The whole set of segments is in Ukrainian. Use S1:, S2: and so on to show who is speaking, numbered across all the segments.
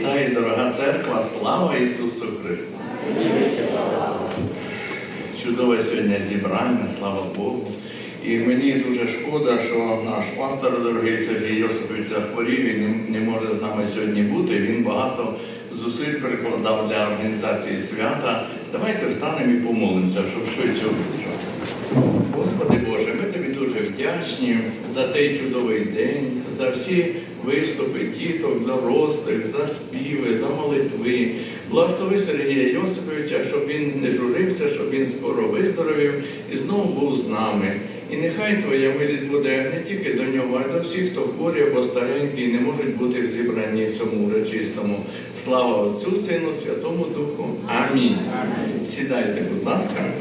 S1: Вітаю, дорога церква, слава Ісусу Христу! Чудове сьогодні зібрання, слава Богу. І мені дуже шкода, що наш пастор, дорогий Сергій Йосипович, захворів і не може з нами сьогодні бути. Він багато зусиль прикладав для організації свята. Давайте встанемо і помолимося, щоб швидше вийшов. Господи Боже, ми тобі дуже вдячні за цей чудовий день, за всі виступи діток, дорослих, за співи, за молитви. Благослови Сергія Йосиповича, щоб він не журився, щоб він скоро виздоровів і знову був з нами. І нехай Твоя милість буде не тільки до нього, а й до всіх, хто хворі або старенький, не можуть бути в зібранні в цьому урочистому. Слава Отцю, Сину, Святому Духу. Амінь. Сідайте, будь ласка.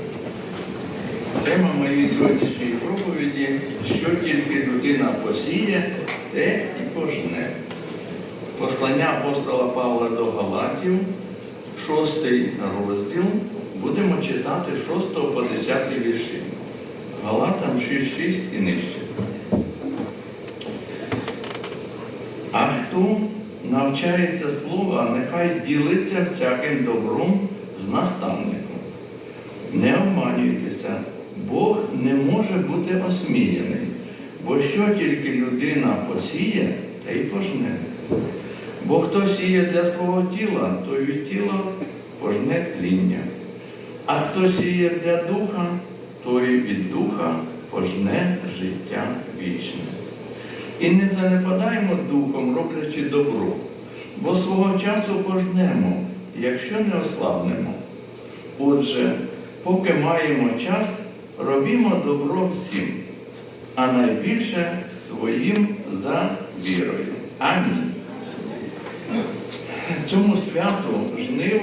S1: Тема моєї сьогоднішньої проповіді, що тільки людина посіє, те і пожне. Послання апостола Павла до Галатів, шостий розділ, будемо читати 6 по 10 вірші. Галатам 6.6 і нижче. А хто навчається слова, нехай ділиться всяким добром з наставником. Не обманюйтеся, Бог не може бути осміяний, бо що тільки людина посіє, те й пожне. Бо хто сіє для свого тіла, той від тіла пожне тління. А хто сіє для духа, той від духа пожне життя вічне. І не занепадаємо духом, роблячи добро, бо свого часу пожнемо, якщо не ослабнемо. Отже, поки маємо час, робімо добро всім, а найбільше своїм за вірою. Амінь. Цьому святу жнив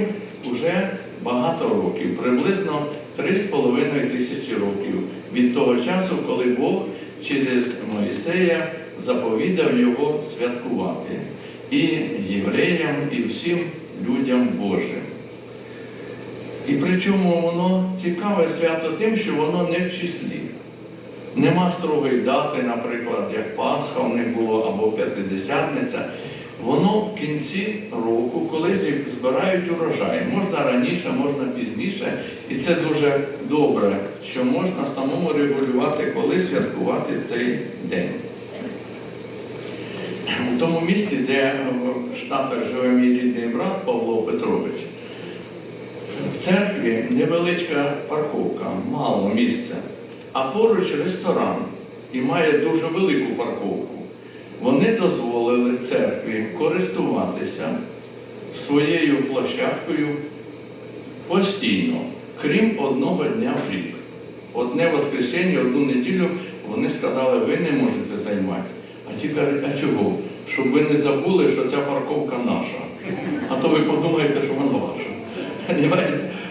S1: уже багато років, приблизно 3,5 тисячі років від того часу, коли Бог через Моїсея заповідав його святкувати і євреям, і всім людям Божим. І причому воно цікаве свято тим, що воно не в числі. Нема строгої дати, наприклад, як Пасха у них було або П'ятидесятниця. Воно в кінці року, коли збирають урожай. Можна раніше, можна пізніше. І це дуже добре, що можна самому регулювати, коли святкувати цей день. У тому місці, де в Штатах живе мій рідний брат Павло Петрович, в церкві невеличка парковка, мало місця, а поруч ресторан і має дуже велику парковку. Вони дозволили церкві користуватися своєю площадкою постійно, крім одного дня в рік. Одне воскресіння, одну неділю вони сказали, ви не можете займати. А ті кажуть, а чого? Щоб ви не забули, що ця парковка наша. А то ви подумаєте, що вона ваша.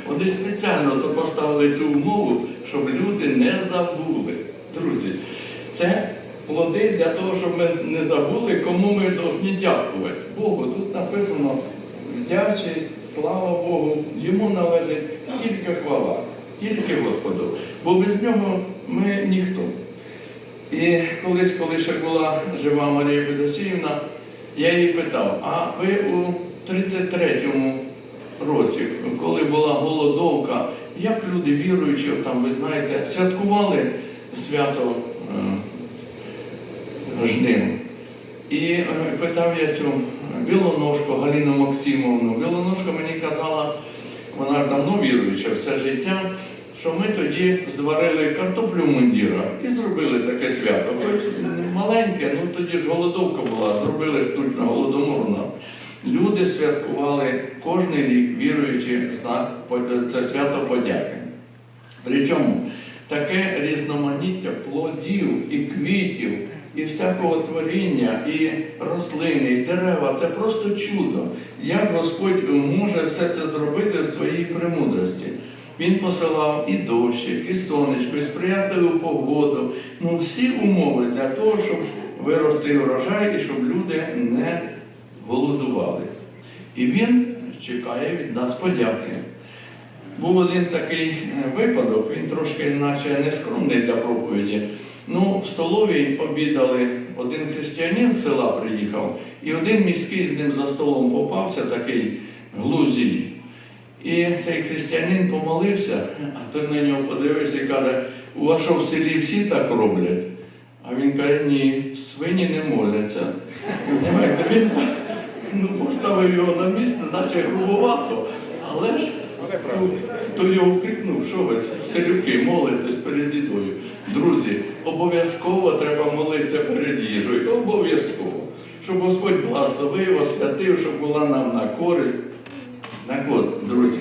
S1: Вони спеціально поставили цю умову, щоб люди не забули. Друзі, це плоди для того, щоб ми не забули, кому ми повинні дякувати. Богу. Тут написано вдячність, слава Богу, йому належить тільки хвала, тільки Господу. Бо без нього ми ніхто. І колись, коли ще була жива Марія Федосіївна, я її питав, а ви у 33-му році, коли була голодовка, як люди віруючі, там, ви знаєте, святкували свято е, жнив. І е, питав я цю білоножку Галіну Максимовну. Білоножка мені казала, вона ж давно віруюча все життя, що ми тоді зварили картоплю в мундірах і зробили таке свято. Хоч маленьке, ну тоді ж голодовка була, зробили штучно голодомору. Люди святкували кожен рік, віруючи за це свято подяки. Причому таке різноманіття плодів і квітів, і всякого творіння, і рослини, і дерева це просто чудо. Як Господь може все це зробити в своїй премудрості. Він посилав і дощик, і сонечко, і сприятливу погоду. Ну всі умови для того, щоб вирости урожай і щоб люди не голодували. І він чекає від нас подяки. був один такий е, випадок, він трошки наче нескромний для проповіді. Ну, в столовій обідали, один християнин з села приїхав, і один міський з ним за столом попався, такий глузій. І цей християнин помолився, а той на нього подивився і каже, у вас в селі всі так роблять? А він каже, ні, свині не моляться. Він так ну, поставив його на місце, наче грубовато, але ж хто, його крикнув, що ви, селюки, молитесь перед їдою. Друзі, обов'язково треба молитися перед їжею. Обов'язково. Щоб Господь благословив, освятив, щоб була нам на користь. Так от, друзі,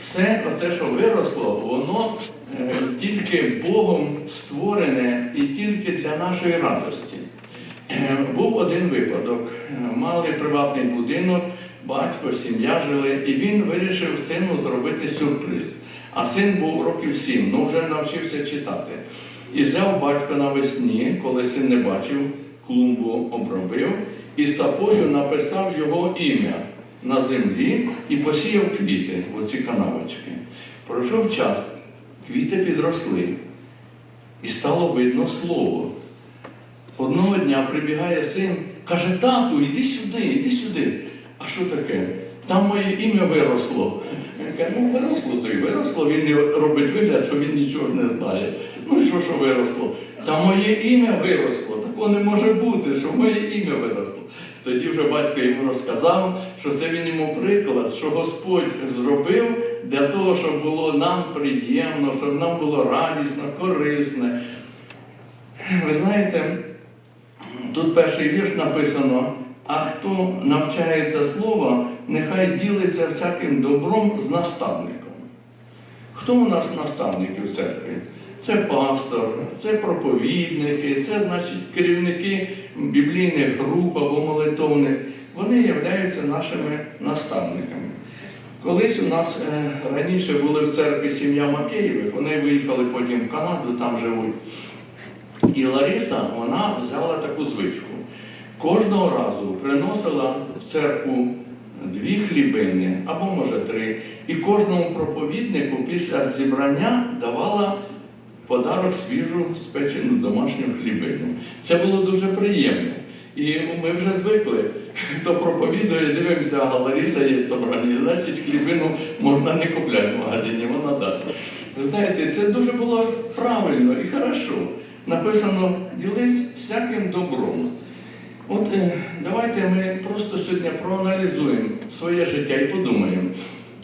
S1: все оце, що виросло, воно е, тільки Богом створене і тільки для нашої радості. Е, Був один випадок. Е, Мали приватний будинок, батько, сім'я жили, і він вирішив сину зробити сюрприз. А син був років сім, ну вже навчився читати. І взяв батько навесні, коли син не бачив, клумбу обробив і сапою написав його ім'я на землі і посіяв квіти, оці канавочки. Пройшов час, квіти підросли, і стало видно слово. Одного дня прибігає син, каже, тату, іди сюди, іди сюди. А що таке? Там моє ім'я виросло. Він каже, ну виросло то й виросло, він робить вигляд, що він нічого не знає. Ну що, що виросло? Та моє ім'я виросло, такого не може бути, що моє ім'я виросло. Тоді вже батько йому розказав, що це він йому приклад, що Господь зробив для того, щоб було нам приємно, щоб нам було радісно, корисне. Ви знаєте, тут перший вірш написано, а хто навчається слова, нехай ділиться всяким добром з наставником. Хто у нас наставники в церкві? Це пастор, це проповідники, це значить керівники біблійних груп або молитовних. Вони являються нашими наставниками. Колись у нас е, раніше були в церкві сім'я Макеєвих, вони виїхали потім в Канаду, там живуть. І Лариса вона взяла таку звичку. Кожного разу приносила в церкву дві хлібини або може три. І кожному проповіднику після зібрання давала подарок свіжу спечену домашню хлібину. Це було дуже приємно. І ми вже звикли. Хто проповідує, дивимося, а Лариса є собрані, значить хлібину можна не купляти в магазині, вона дасть. Ви знаєте, це дуже було правильно і хорошо. Написано ділись всяким добром. От е, давайте ми просто сьогодні проаналізуємо своє життя і подумаємо,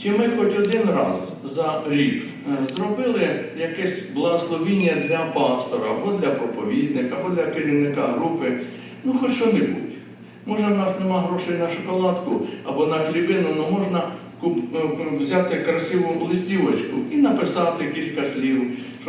S1: чи ми хоч один раз за рік е, зробили якесь благословіння для пастора, або для проповідника, або для керівника групи, ну хоч що-небудь. Може, в нас нема грошей на шоколадку або на хлібину, але можна е, взяти красиву листівочку і написати кілька слів,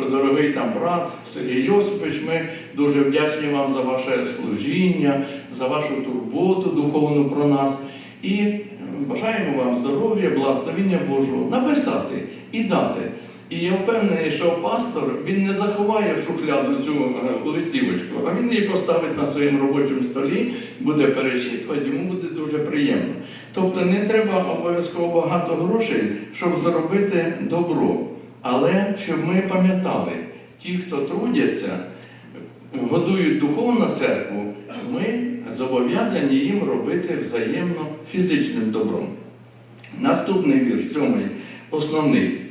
S1: дорогий там брат Сергій Йосипович, ми дуже вдячні вам за ваше служіння, за вашу турботу духовну про нас. І е, бажаємо вам здоров'я, благословіння Божого написати і дати. І я впевнений, що пастор він не заховає в шухляду цю е, листівочку, а він її поставить на своєму робочому столі, буде перечитувати, йому буде дуже приємно. Тобто не треба обов'язково багато грошей, щоб зробити добро. Але щоб ми пам'ятали, ті, хто трудяться, годують духовну церкву, ми зобов'язані їм робити взаємно фізичним добром. Наступний вірш, сьомий, основний.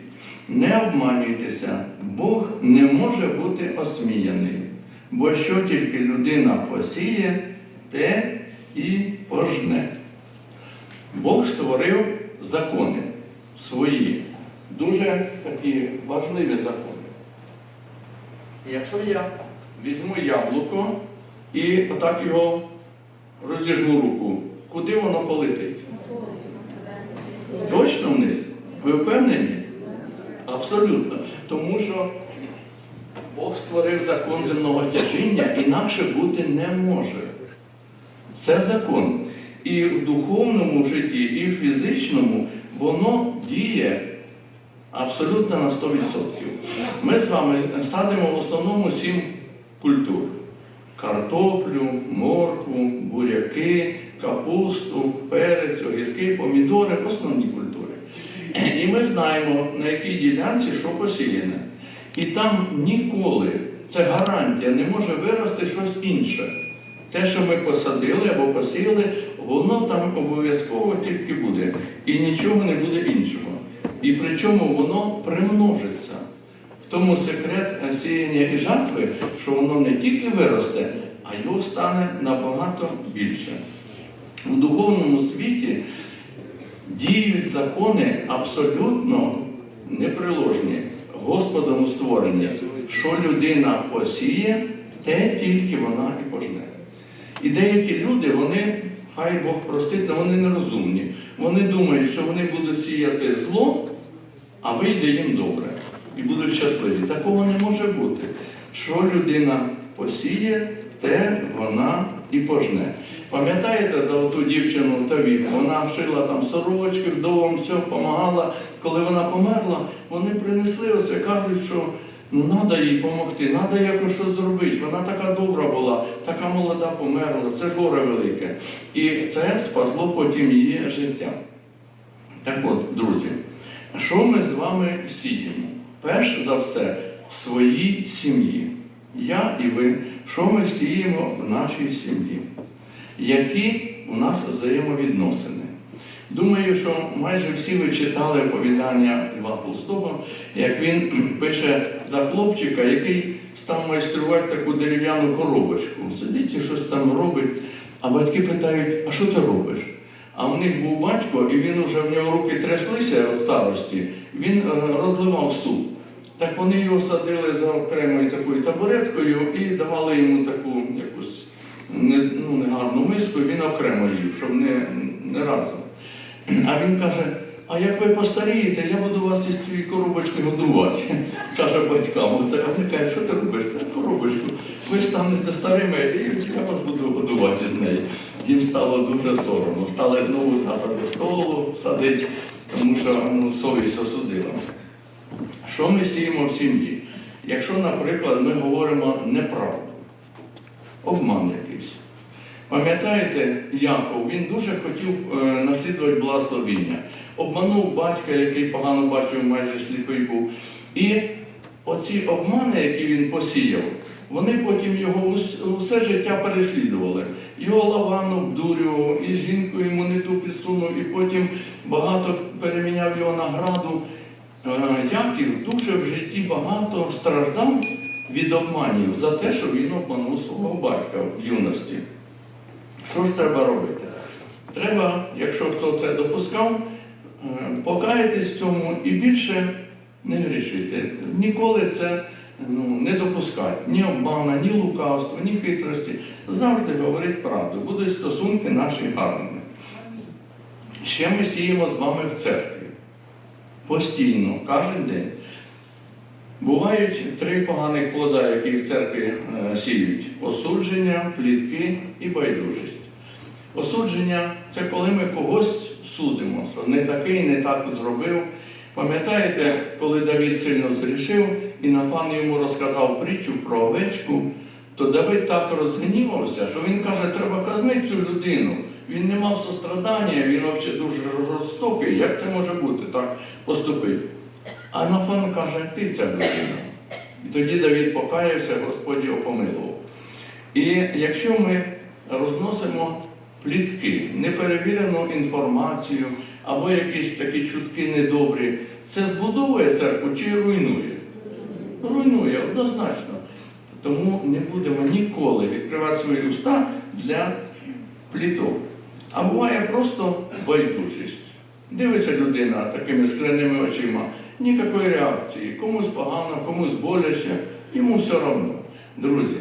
S1: Не обманюйтеся, Бог не може бути осміяний, бо що тільки людина посіє, те і пожне. Бог створив закони свої, дуже такі важливі закони. Якщо я візьму яблуко і отак його розіжму руку, куди воно полетить? Точно вниз? Ви впевнені? Абсолютно. Тому що Бог створив закон земного тяжіння, інакше бути не може. Це закон. І в духовному житті, і в фізичному воно діє абсолютно на 100%. Ми з вами садимо в основному сім культур: картоплю, моркву, буряки, капусту, перець, огірки, помідори основні культури. І ми знаємо, на якій ділянці що посіяне. І там ніколи, це гарантія, не може вирости щось інше. Те, що ми посадили або посіяли, воно там обов'язково тільки буде. І нічого не буде іншого. І причому воно примножиться. В тому секрет сіяння і жатви, що воно не тільки виросте, а його стане набагато більше. У духовному світі діють закони абсолютно неприложні, Господом створені. Що людина посіє, те тільки вона і пожне. І деякі люди, вони, хай Бог простить, але вони нерозумні. Вони думають, що вони будуть сіяти зло, а вийде їм добре. І будуть щасливі. Такого не може бути. Що людина посіє, те вона і пожне. Пам'ятаєте за оту дівчину Тавів? Вона шила там сорочки, вдовам все допомагала. Коли вона померла, вони принесли оце, кажуть, що ну треба їй допомогти, треба якось щось зробити. Вона така добра була, така молода померла, це ж горе велике. І це спасло потім її життя. Так от, друзі, що ми з вами сіємо? Перш за все, в своїй сім'ї. Я і ви, що ми сіємо в нашій сім'ї? Які у нас взаємовідносини? Думаю, що майже всі ви читали оповідання Льва Толстого, як він пише за хлопчика, який став майструвати таку дерев'яну коробочку. Сидить і щось там робить, а батьки питають, а що ти робиш? А у них був батько, і він уже в нього руки тряслися від старості, він е, розливав суп. Так вони його садили за окремою такою табуреткою і давали йому таку якусь не, ну, негарну миску, він окремо їв, щоб не, не разом. А він каже: а як ви постарієте, я буду вас із цієї коробочки годувати. Каже батькам, оце а вони кажуть, що ти робиш? Та коробочку. Ви ж станете старими, і я вас буду годувати з неї. Їм стало дуже соромно. Стали знову тата до столу садити, тому що ну, совість осудила. Що ми сіємо в сім'ї? Якщо, наприклад, ми говоримо неправду, обман якийсь. Пам'ятаєте, Яков, він дуже хотів е, наслідувати благословіння. Обманув батька, який погано бачив, майже сліпий був. І оці обмани, які він посіяв, вони потім його усе життя переслідували. Його Лаван обдурював, і жінку йому не ту підсунув, і потім багато переміняв його награду. Е, Яків дуже в житті багато страждав від обманів за те, що він обманув свого батька в юності. Що ж треба робити? Треба, якщо хто це допускав, е, покаятись цьому і більше не грішити. Ніколи це ну, не допускати. Ні обмана, ні лукавства, ні хитрості. Завжди говорить правду. Будуть стосунки наші гарними. Ще ми сіємо з вами в церкві. Постійно, кожен день. Бувають три поганих плода, які в церкві е, сіють: осудження, плітки і байдужість. Осудження це коли ми когось судимо, що не такий, не так зробив. Пам'ятаєте, коли Давид сильно згрішив, і Нафан йому розказав притчу про овечку, то Давид так розгнівався, що він каже, треба казнити цю людину. Він не мав сострадання, він взагалі дуже жорстокий. Як це може бути так поступити? А Нафан каже, ти ця людина. І тоді Давид покаявся, Господь його помилував. І якщо ми розносимо плітки, неперевірену інформацію або якісь такі чутки недобрі, це збудовує церкву чи руйнує? Руйнує однозначно. Тому не будемо ніколи відкривати свої уста для пліток. А буває просто байдужість. Дивиться людина такими скляними очима, ніякої реакції. Комусь погано, комусь боляче, йому все одно. Друзі,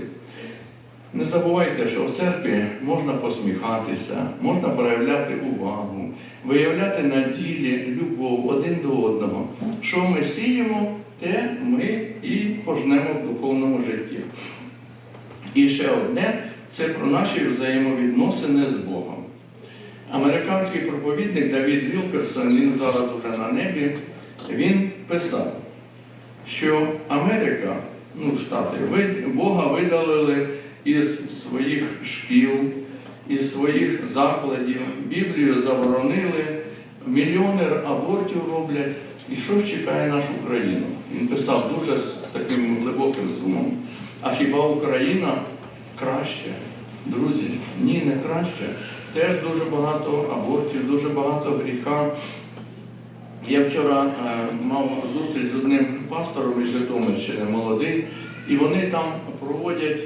S1: не забувайте, що в церкві можна посміхатися, можна проявляти увагу, виявляти на ділі любов один до одного. Що ми сіємо, те ми і пожнемо в духовному житті. І ще одне це про наші взаємовідносини з Богом. Американський проповідник Давід Вілкерсон, він зараз уже на небі, він писав, що Америка, ну, Штати, Бога видалили із своїх шкіл, із своїх закладів, Біблію заборонили, мільйони абортів роблять. І що ж чекає нашу країну? Він писав дуже з таким глибоким сумом. А хіба Україна краще? Друзі, ні, не краще. Теж дуже багато абортів, дуже багато гріха. Я вчора е, мав зустріч з одним пастором із Житомирщини, молодий, і вони там проводять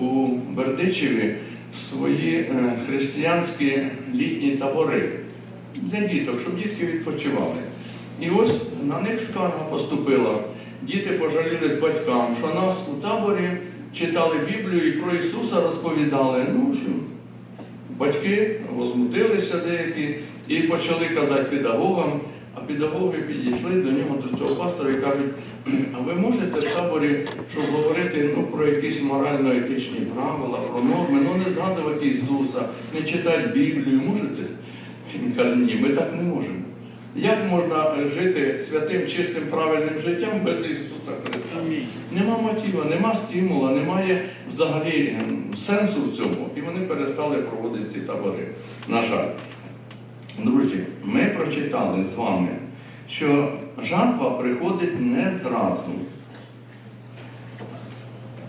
S1: у Бердичеві свої е, християнські літні табори для діток, щоб дітки відпочивали. І ось на них скарга поступила. Діти пожалілись батькам, що нас у таборі читали Біблію і про Ісуса розповідали. Ну, що батьки возмутилися деякі і почали казати педагогам, а педагоги підійшли до нього, до цього пастора і кажуть, а ви можете в таборі, щоб говорити ну, про якісь морально-етичні правила, про норми, ну не згадувати Ісуса, не читати Біблію, можете? Він каже, ні, ми так не можемо. Як можна жити святим, чистим, правильним життям без Ісуса Христа? Нема мотива, нема стимула, немає взагалі ем, сенсу в цьому. І вони перестали проводити ці табори. На жаль. Друзі, ми прочитали з вами, що жатва приходить не зразу.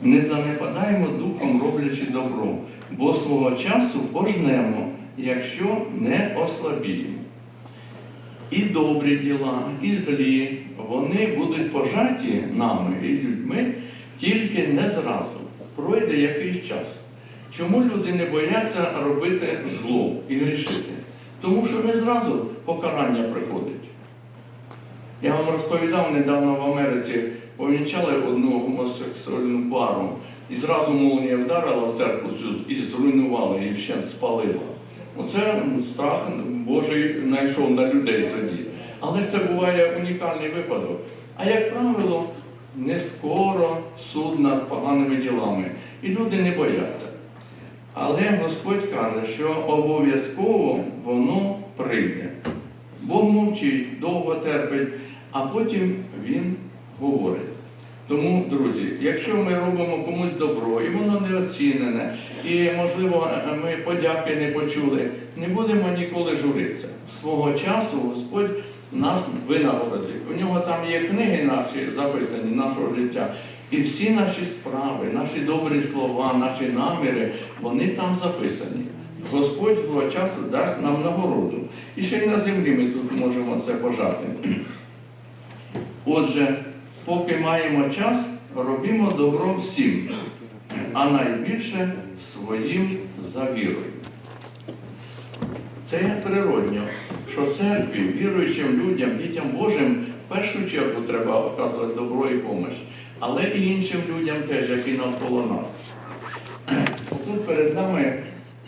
S1: Не занепадаємо духом, роблячи добро, бо свого часу пожнемо, якщо не ослабіємо. І добрі діла, і злі, вони будуть пожаті нами і людьми тільки не зразу. Пройде якийсь час. Чому люди не бояться робити зло і грішити? Тому що не зразу покарання приходить. Я вам розповідав недавно в Америці, повінчали одну гомосексуальну пару, і зразу молнія вдарила в церкву і зруйнувала, і ще спалила. Оце страх Божий знайшов на людей тоді. Але ж це буває унікальний випадок. А як правило, не скоро суд над поганими ділами. І люди не бояться. Але Господь каже, що обов'язково воно прийде. Бог мовчить, довго терпить, а потім Він говорить. Тому, друзі, якщо ми робимо комусь добро, і воно не оцінене, і, можливо, ми подяки не почули, не будемо ніколи журитися. Свого часу Господь нас винагородить. У нього там є книги наші записані, нашого життя. І всі наші справи, наші добрі слова, наші наміри, вони там записані. Господь свого часу дасть нам нагороду. І ще й на землі ми тут можемо це пожати. Отже, поки маємо час, робімо добро всім, а найбільше своїм за вірою. Це є природньо, що церкві, віруючим людям, дітям Божим, в першу чергу треба оказувати добро і допомогу, але і іншим людям теж, які навколо нас. Тут перед нами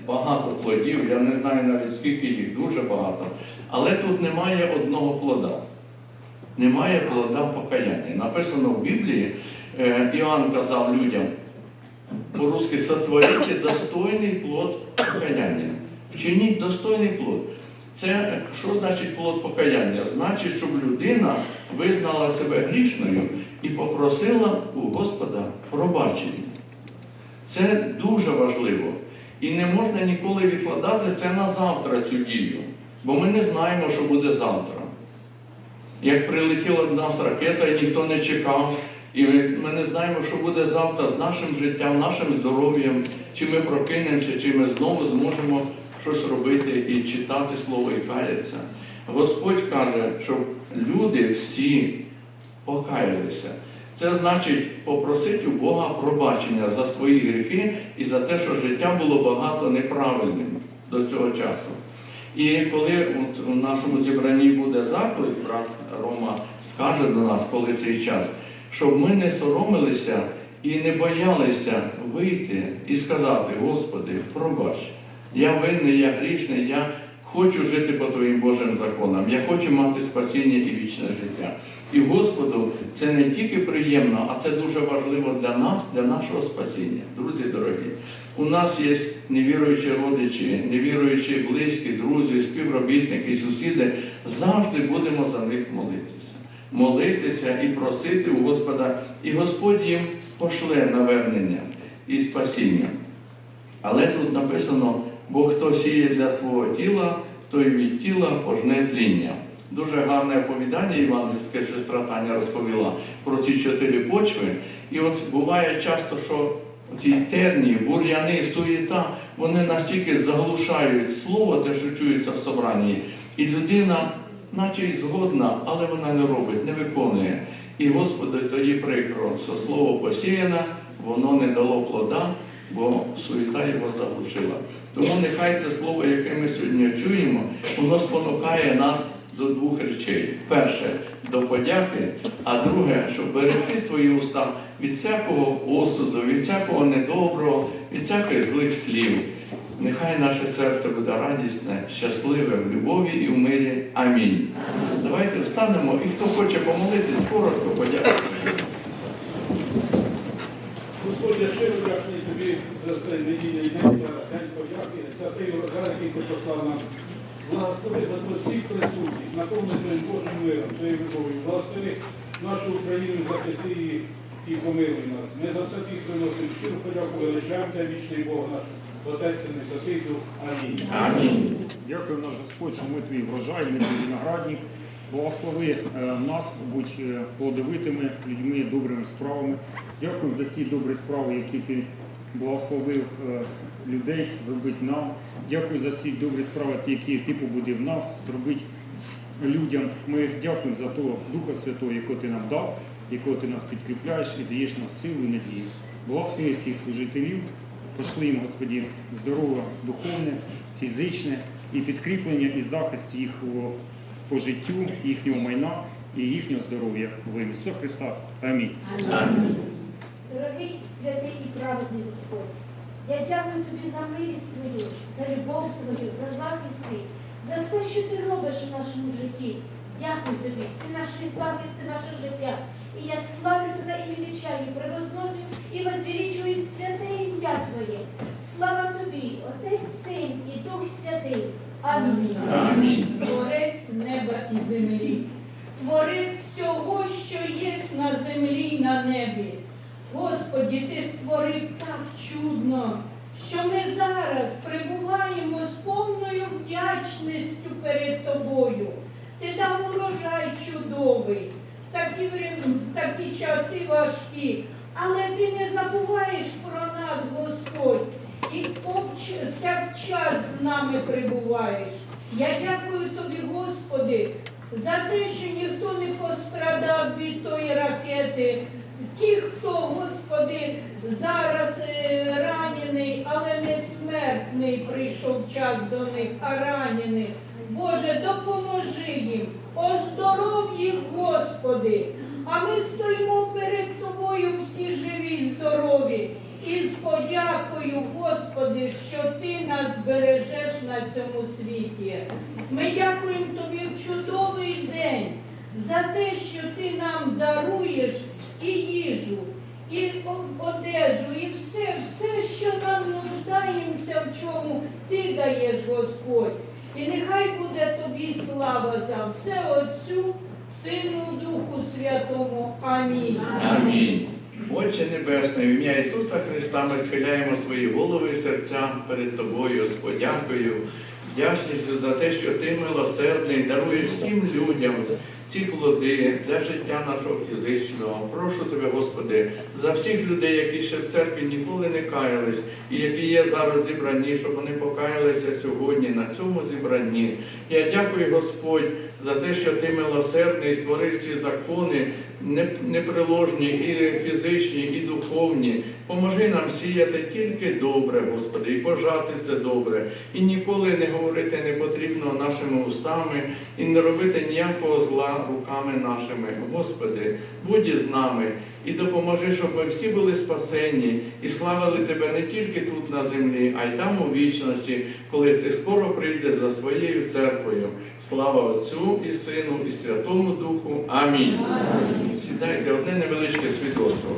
S1: багато плодів, я не знаю навіть скільки їх, дуже багато. Але тут немає одного плода. Немає плода покаяння. Написано в Біблії, е, Іоанн казав людям, по-русски сотворите достойний плод покаяння. Вчиніть достойний плод. Це що значить плод покаяння? Значить, щоб людина визнала себе грішною і попросила у Господа пробачення. Це дуже важливо. І не можна ніколи відкладати це на завтра цю дію, бо ми не знаємо, що буде завтра. Як прилетіла до нас ракета і ніхто не чекав, і ми не знаємо, що буде завтра з нашим життям, нашим здоров'ям, чи ми прокинемося, чи ми знову зможемо щось робити і читати слово і каятися. Господь каже, щоб люди всі покаялися. Це значить попросити у Бога пробачення за свої гріхи і за те, що життя було багато неправильним до цього часу. І коли у нашому зібранні буде заклик, брат Рома скаже до нас, коли цей час, щоб ми не соромилися і не боялися вийти і сказати, Господи, пробач, я винний, я грішний, я хочу жити по Твоїм Божим законам, я хочу мати спасіння і вічне життя. І Господу це не тільки приємно, а це дуже важливо для нас, для нашого спасіння. Друзі дорогі, у нас є невіруючі родичі, невіруючі близькі, друзі, співробітники, сусіди. Завжди будемо за них молитися. Молитися і просити у Господа, і Господь їм пошле навернення і спасіння. Але тут написано, бо хто сіє для свого тіла, той від тіла пожне тління. Дуже гарне оповідання євангельське сестра Таня розповіла про ці чотири почви. І от буває часто, що ці терні, бур'яни, суєта, вони настільки заглушають слово, те, що чується в собранні, і людина, наче й згодна, але вона не робить, не виконує. І Господи тоді прикро, що слово посіяне, воно не дало плода, бо суєта його заглушила. Тому нехай це слово, яке ми сьогодні чуємо, воно спонукає нас до двох речей: перше до подяки, а друге, щоб берегти свої уста від всякого осуду, від всякого недоброго, від всяких злих слів. Нехай наше серце буде радісне, щасливе в любові і в мирі. Амінь. Давайте встанемо, і хто хоче помолитись, коротко подякуємо.
S2: Господь, я щиро вдячний тобі за цей день, день подяки, за той урожай, який ти послав нам. Благослови за то всіх присутніх, наповни твоїм Божим миром, твоєю любов'ю. Благослови нашу Україну, захисти її і помилуй нас. Ми за все тих приносимо щиру подяку, величаємо тебе, вічний Бог наш, Отець і Святий Дух. Амінь.
S1: Амінь.
S3: Дякую наш Господь, що ми твій врожай, ми твій виноградник. Благослови е, нас, будь е, плодовитими людьми, добрими справами. Дякую за всі добрі справи, які ти благословив е, людей зробити нам. Дякую за всі добрі справи, які ти побудив нас, зробити людям. Ми дякуємо за того Духа Святого, якого ти нам дав, якого ти нас підкріпляєш і даєш нам силу і надію. Благослови всіх служителів, пошли їм, Господі, здоров'я духовне, фізичне і підкріплення і захист їх по життю, їхнього майна і їхнього здоров'я в Ісуса Христа. Амінь.
S1: Амінь.
S4: Дорогий святий і праведний Господь, я дякую тобі за милість твою, за любов твою, за захист твій, за все, що ти робиш у нашому житті. Дякую тобі, ти наш захист, ти наше життя. І я славлю тебе і величаю, і превозносю, і возвеличую святе ім'я Твоє. Слава тобі, Отець, Син і Дух Святий. Амінь.
S1: Амінь.
S5: Творець неба і землі, творець всього, що є на землі й на небі. Господі, ти створив так чудно, що ми зараз прибуваємо з повною вдячністю перед тобою. Ти дав урожай чудовий, такі, такі часи важкі, але ти не забуваєш про нас, Господь, і повсякчас з нами прибуваєш. Я дякую тобі, Господи, за те, що ніхто не пострадав від тої ракети. Ті, хто, Господи, зараз е, ранений, але не смертний прийшов час до них, а ранений. Боже, допоможи їм, оздоров їх, Господи. А ми стоїмо перед Тобою всі живі й здорові. І з подякою, Господи, що Ти нас бережеш на цьому світі. Ми дякуємо Тобі в чудовий день за те, що Ти нам даруєш і їжу, і одежу, і все, все, що нам нуждаємося, в чому Ти даєш, Господь. І нехай буде тобі слава за все Отцю, Сину, Духу Святому. Амінь.
S1: Амінь. Отче Небесний, в ім'я Ісуса Христа ми схиляємо свої голови і серця перед Тобою з подякою, вдячністю за те, що Ти милосердний, даруєш всім людям ці плоди для життя нашого фізичного. Прошу Тебе, Господи, за всіх людей, які ще в церкві ніколи не каялись, і які є зараз зібрані, щоб вони покаялися сьогодні на цьому зібранні. Я дякую, Господь, за те, що Ти милосердний, створив ці закони неприложні, і фізичні, і духовні. Поможи нам сіяти тільки добре, Господи, і пожати це добре. І ніколи не говорити не потрібно нашими устами, і не робити ніякого зла руками нашими. Господи, будь із нами і допоможи, щоб ми всі були спасені і славили Тебе не тільки тут на землі, а й там у вічності, коли ти скоро прийде за своєю церквою. Слава Отцю і Сину, і Святому Духу. Амінь. Сідайте одне невеличке свідоцтво.